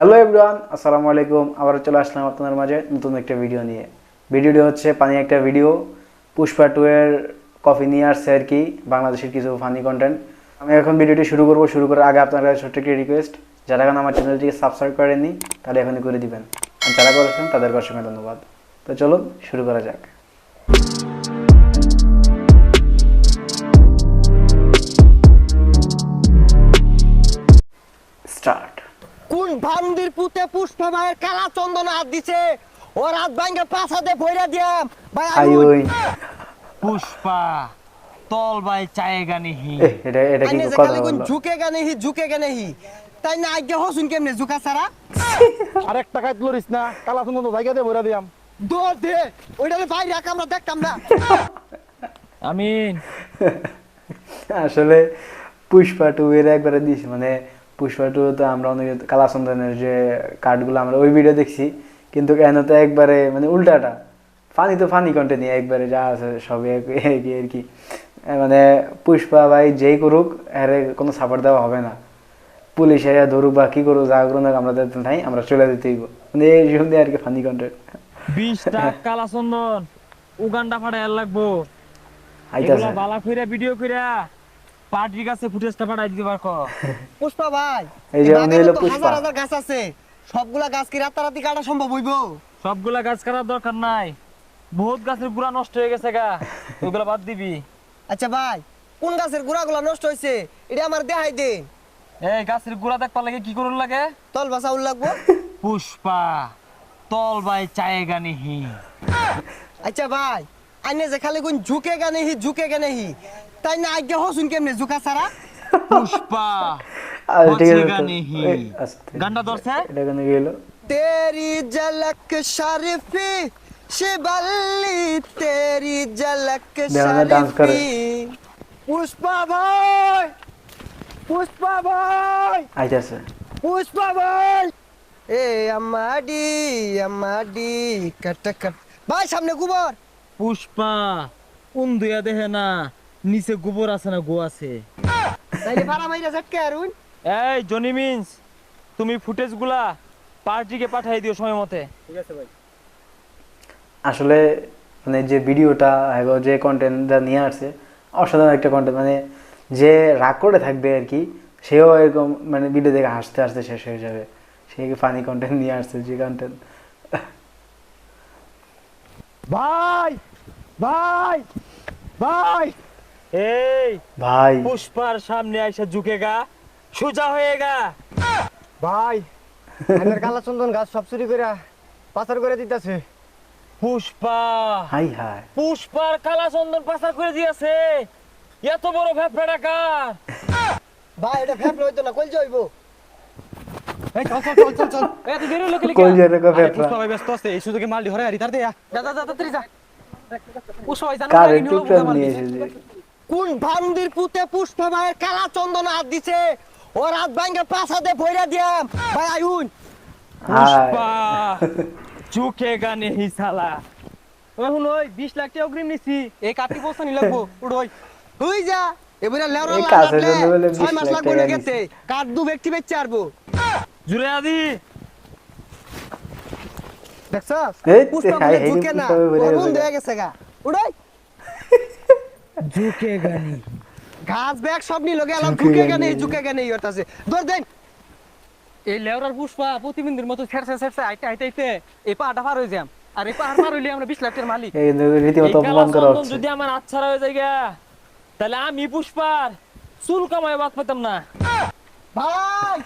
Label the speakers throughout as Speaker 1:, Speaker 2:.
Speaker 1: Hello everyone আসসালামু আলাইকুম আবার চলে আসলাম আপনাদের মাঝে নতুন একটা ভিডিও নিয়ে। ভিডিওটি হচ্ছে পানি একটা ভিডিও পুষ্পা টু এর কফি নিয়ে আসছে আর কি, বাংলাদেশের কিছু ফানি কন্টেন্ট আমি এখন ভিডিওটি শুরু করব। শুরু করার আগে আপনার কাছে ছোট্ট একটি রিকোয়েস্ট যারা এখন আমার চ্যানেলটিকে সাবস্ক্রাইব করেননি, তাহলে এখনই করে দিবেন। আর যারা করেছেন তাদের অসংখ্য ধন্যবাদ। তো চলুন, শুরু করা যাক।
Speaker 2: ভান্দির পুতে পুষ্প মায়ের কালা চন্দন হাত দিছে। ও রাত ভাঙ্গে পাছাতে ভইরা দিয়াম। ভাই
Speaker 3: পুষ্পা তল বাই চায়েগা নিহি
Speaker 1: এটা এটা কি কথা
Speaker 2: গানে হি ঝুকে গানে হি। তাই না আগে হসুন কেমনে ঝুকা সারা
Speaker 4: আরেক টাকায় তুলিস না কালা সুন্দর জায়গা দিয়ে ভরে দিয়াম।
Speaker 2: দৌড় দে ওইটা বাইরে রাখ আমরা দেখতাম না।
Speaker 3: আমিন।
Speaker 1: আসলে পুষ্পা টু এর একবারে দিস মানে পুষ্পা টু তো আমরা অনেক কালাচন্দনের যে কার্ডগুলো আমরা ওই ভিডিও দেখছি। কিন্তু কেন তো একবারে মানে উল্টাটা। ফানি তো ফানি কন্টেন্ট একবারে যা আছে সবই একই আর কি। মানে পুষ্পা ভাই যেই করুক এর কোনো সাপোর্ট দেওয়া হবে না। পুলিশ এরা ধরুক বা কি করুক যা করুক না আমরা নাই আমরা চলে দিতে হইব। মানে এই সন্ধে আর কি ফানি কন্টেন্ট
Speaker 3: বিশটা কালা চন্দন উগান্ডা ফাটাই লাগবো।
Speaker 1: আইতাছে।
Speaker 3: বালা কইরা ভিডিও কইরা। পার্টির কাছে ফুটেজটা পাঠাই দিতে পারকো
Speaker 2: পুষ্পা ভাই
Speaker 1: এই যে উনি হলো পুষ্পা।
Speaker 2: হাজার হাজার গাছ আছে। সবগুলা গাছ কি রাতারাতি কাটা সম্ভব হইব?
Speaker 3: সবগুলা গাছ কাটার দরকার নাই। বহুত গাছের গুড়া নষ্ট হয়ে গেছে গা। ওগুলা বাদ দিবি।
Speaker 2: আচ্ছা ভাই কোন গাছের গুড়াগুলা নষ্ট হইছে এটা আমার দেখাই দে।
Speaker 3: এই গাছের গুড়া দেখবার লাগে কি করুন লাগে?
Speaker 2: তল বাসা উল লাগবো।
Speaker 3: পুষ্পা তল বাই চায়েগা নিহি।
Speaker 2: আচ্ছা ভাই আইনে যে খালি কোন ঝুকে গানে হি ঝুকে গানে হি তাই না আগে হসুন কেমনে জুকা সারা
Speaker 3: পুষ্পা গানটা ধরছে
Speaker 1: এটা গানে গেল
Speaker 2: তেরি ঝলক শরফি
Speaker 1: শিবল্লি তেরি ঝলক
Speaker 2: শরফি পুষ্পা ভাই পুষ্পা ভাই
Speaker 1: আইতাছে
Speaker 2: পুষ্পা ভাই ए আমাডি আমাডি কট कट भाई सामने গোবর
Speaker 3: पुष्पा उन দুয়া দেহে নিচে গোবর আছে না গো আছে?
Speaker 2: তাইলে ভাড়া মাইরা ঝটকে আরুন?
Speaker 3: এই জনি মিন্স তুমি ফুটেজগুলা পার্টিকে পাঠাই দিও সময় মতে।
Speaker 1: আসলে মানে যে ভিডিওটা এবং যে কন্টেন্টটা নিয়ে আসছে অসাধারণ একটা কন্টেন্ট মানে যে রাগ করে থাকবে আর কি সেও এরকম মানে ভিডিও দেখে হাসতে হাসতে শেষ হয়ে যাবে। সে ফানি কন্টেন্ট নিয়ে আসছে যে কন্টেন্ট
Speaker 4: ভাই ভাই ভাই!
Speaker 3: এই
Speaker 1: ভাই।
Speaker 3: পুষ্পার সামনে এসে ঝুঁকে গা। সোজা হয়ে গা।
Speaker 4: ভাই আমার কালা চন্দন গাছ সব চুরি করে পাচার করে দিতেছে।
Speaker 3: পুষ্পা।
Speaker 1: হাই হাই।
Speaker 3: পুষ্পার কালা চন্দন পাচার করে দিয়েছে। এত বড় ভেপড়া ডাকার
Speaker 2: ভাই এটা ফেপ হইতো না কই যাইবো
Speaker 4: এই চল চল চল চল চল।
Speaker 3: এত দেরি হলো কি
Speaker 1: কই যে রেখো ফেফড়া
Speaker 4: ভাই ব্যস্ত আছে এই সুযোগে মাল ধরে আরি তার দে
Speaker 3: যা যা যা তাড়াতাড়ি যা। পুষ্পা ভাই জানো
Speaker 1: কারে টুকটা নিয়ে এসেছে?
Speaker 2: কোন ভান্দির পুতে পুষ্প মায়ের কালা চন্দন হাত দিছে? ও রাত ভাঙ্গে পাছাতে ভইরা দিয়াম। ভাই আইউন।
Speaker 3: পুষ্পা ঝুঁকে গা নেহি এখন ওই বিশ লাখ টাকা অগ্রিম নিছি। এই কাটি নি লাগবো উড়োই
Speaker 2: হই যা এবারে লেওরা লাগলে
Speaker 1: জন্য বলে 20
Speaker 2: ছয় মাস
Speaker 1: লাখ
Speaker 2: লাগবে
Speaker 1: টাকা
Speaker 2: না। গেতে কাঠ দু ব্যক্তি বেচে আরবো।
Speaker 3: জুড়ে আদি।
Speaker 2: দেখছস?
Speaker 1: এই
Speaker 2: পুষ্প ঝুঁকে না। হয়ে গেছে গা। উড়াই
Speaker 3: ঝুঁকে গানি।
Speaker 2: ঘাস ব্যাগ সব নিল গেলাম
Speaker 1: ঝুঁকে
Speaker 2: ঝুঁকে
Speaker 1: গেনি।
Speaker 2: গেনে ঝুঁকে গেনে ইয়র আছে ধর দেন।
Speaker 5: এই লেওরার পুষ্পা প্রতিবিন্দুর মতো ছেড়ছে ছেড়ছে আইতে আইতে আইতে। এই পাহাড়টা পার হয়ে যাম। আর এই পাহাড় পার হইলে আমরা বিশ লাখ টাকার মালিক।
Speaker 1: এই রীতিমতো অপমান করা হচ্ছে।
Speaker 3: যদি আমার আচ্ছা হয়ে যায় গা, তাহলে আমি পুষ্পার চুল কামায় বাদ পেতাম না।
Speaker 2: ভাই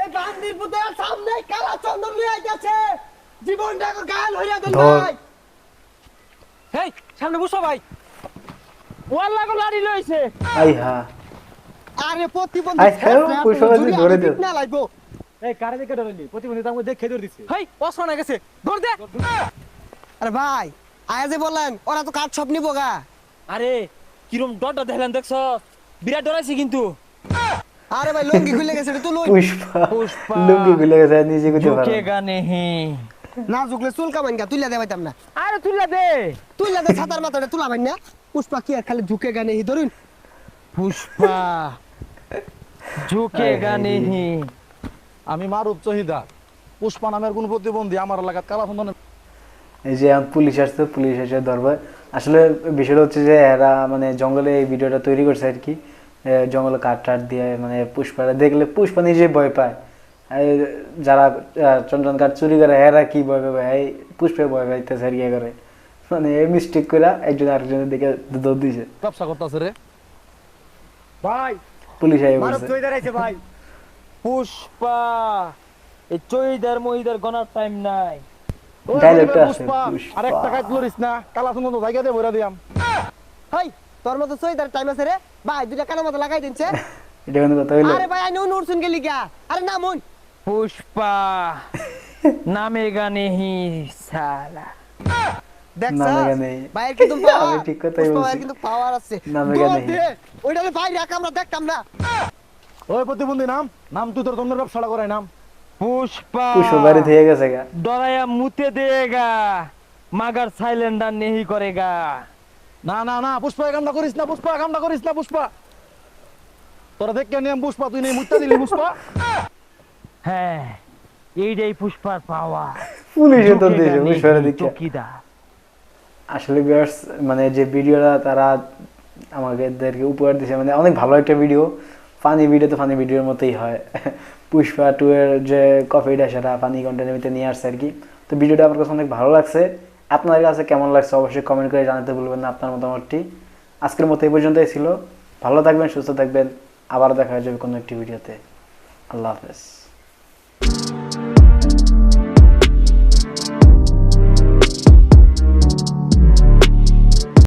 Speaker 2: এই গান্ধীর পুতের সামনে কালা চন্দন লিয়ে আইতাছে। জীবনটা গাল হইয়া
Speaker 1: ধর।
Speaker 2: ভাই।
Speaker 5: হেই সামনে পুষ্পা ভাই।
Speaker 3: ওয়াল্লা গো লাড়ি লইছে।
Speaker 1: আই হা
Speaker 2: আরে প্রতিবন্ধী
Speaker 1: আই, হ্যাঁ, ভাই ধরে দিও।
Speaker 2: না লাগবো।
Speaker 4: এই কারে দেখে ধরলি প্রতিবন্ধী তার মধ্যে খেয়ে ধরে দিছে।
Speaker 5: হেই অসনা গেছে। ধর দে।
Speaker 2: আরে ভাই আয়া যে বললেন ওরা তো কাঠ সব নিবো গা।
Speaker 3: আরে কিরম ডরটা দেখলেন দেখছ? বিরাট ডরাইছি কিন্তু।
Speaker 2: আরে ভাই লুঙ্গি খুলে গেছে এটা তুলুন
Speaker 1: পুষ্পা
Speaker 3: পুষ্পা।
Speaker 1: লুঙ্গি খুলে গেছে নিজে করতে পারো
Speaker 3: ঝুঁকে গানে হে।
Speaker 2: না ঝুকলে চুল কামাইন গা তুইলা দেবাইতাম না
Speaker 3: আরে তুইলা দে।
Speaker 2: তুইলা দে ছাতার মাথাটা তুলা ভাই না। পুষ্পা কি আর খালি ঝুঁকে গানে হি ধরুন।
Speaker 3: পুষ্পা ঝুঁকে গানে। হে
Speaker 4: আমি মারুপ চহিদা।
Speaker 6: পুষ্পা নামের কোন প্রতিবন্ধী আমার এলাকাত কালা সন্ধানের
Speaker 1: এই যে পুলিশ আসছে পুলিশ এসে ধরবে। আসলে বিষয়টা হচ্ছে যে এরা মানে জঙ্গলে এই ভিডিওটা তৈরি করছে আর কি। জঙ্গলে কাঠ টাট দিয়ে মানে পুষ্পারা দেখলে পুষ্পা নিজে ভয় পায়। যারা আহ, চন্দন কাঠ চুরি করে এরা কি ভয় পাবে? এই পুষ্পে ভয় পাইতেছে আর কি করে। মানে এই মিস্টেক করে একজন আরেকজনের দিকে দৌড় দিছে।
Speaker 6: ব্যবসা করতেছে রে। ভাই
Speaker 1: পুলিশ আই বলছে।
Speaker 4: দাঁড়াইছে ভাই।
Speaker 3: পুষ্পা এই চইদার মইদার গনার টাইম নাই।
Speaker 1: আছে।
Speaker 6: আর একটা কাজ লরিস না কালা জায়গা ভরে দিয়াম।
Speaker 2: হাই তোর মতো সইদার টাইম আছে রে? ভাই দুইটা কানের মতো লাগাই দিনছে।
Speaker 1: এটা কোনো কথা হইল।
Speaker 2: আরে ভাই গেলি গা আরে না মন।
Speaker 3: পুষ্পা নামেগা নেহি সালা।
Speaker 2: দেখছ
Speaker 1: নামেগা নেই।
Speaker 2: ভাইয়ের কিন্তু পাওয়ার
Speaker 1: আমি ঠিক কথাই
Speaker 2: পুষ্পা
Speaker 1: বলছি।
Speaker 2: ভাইয়ের কিন্তু পাওয়ার আছে।
Speaker 1: নামেগা
Speaker 2: দৌড়
Speaker 1: নেই।
Speaker 2: দে, ওইটা ভাই রাখ আমরা দেখতাম না।
Speaker 6: ওই প্রতিবন্ধী নাম? নাম তুই তোর তন্নের ব্যবসাটা করাই নাম।
Speaker 3: পুষ্পা।
Speaker 1: পুষ্প বাড়ি গেছে গা।
Speaker 3: ডরায়া মুতে দেগা মাগার সাইলেন্ডার নেহি করেগা।
Speaker 6: না না না পুষ্পা কামটা করিস না পুষ্পা কামটা করিস না পুষ্পা। তোরা দেখ কেন পুষ্পা তুই নেই মুত্তা দিলি পুষ্পা।
Speaker 3: হ্যাঁ এইটাই পুষ্পার পাওয়া
Speaker 1: পুলিশে তো পুষ্পারা দিকে।
Speaker 3: চকিদার।
Speaker 1: আসলে viewers, মানে যে ভিডিওটা তারা আমাদেরকে উপহার দিয়েছে মানে অনেক ভালো একটা ভিডিও ফানি ভিডিও তো ফানি ভিডিওর মতোই হয়। পুষ্পা টু এর যে কফিটা সেটা ফানি কন্টেন্টের ভিতরে নিয়ে আসছে আর কি তো ভিডিওটা আমার কাছে অনেক ভালো লাগছে। আপনার কাছে কেমন লাগছে অবশ্যই কমেন্ট করে জানাতে ভুলবেন না আপনার মতামতটি। আজকের মতো এই পর্যন্তই ছিল। ভালো থাকবেন সুস্থ থাকবেন। আবার দেখা হয়ে যাবে কোনো একটি ভিডিওতে আল্লাহ হাফেজ।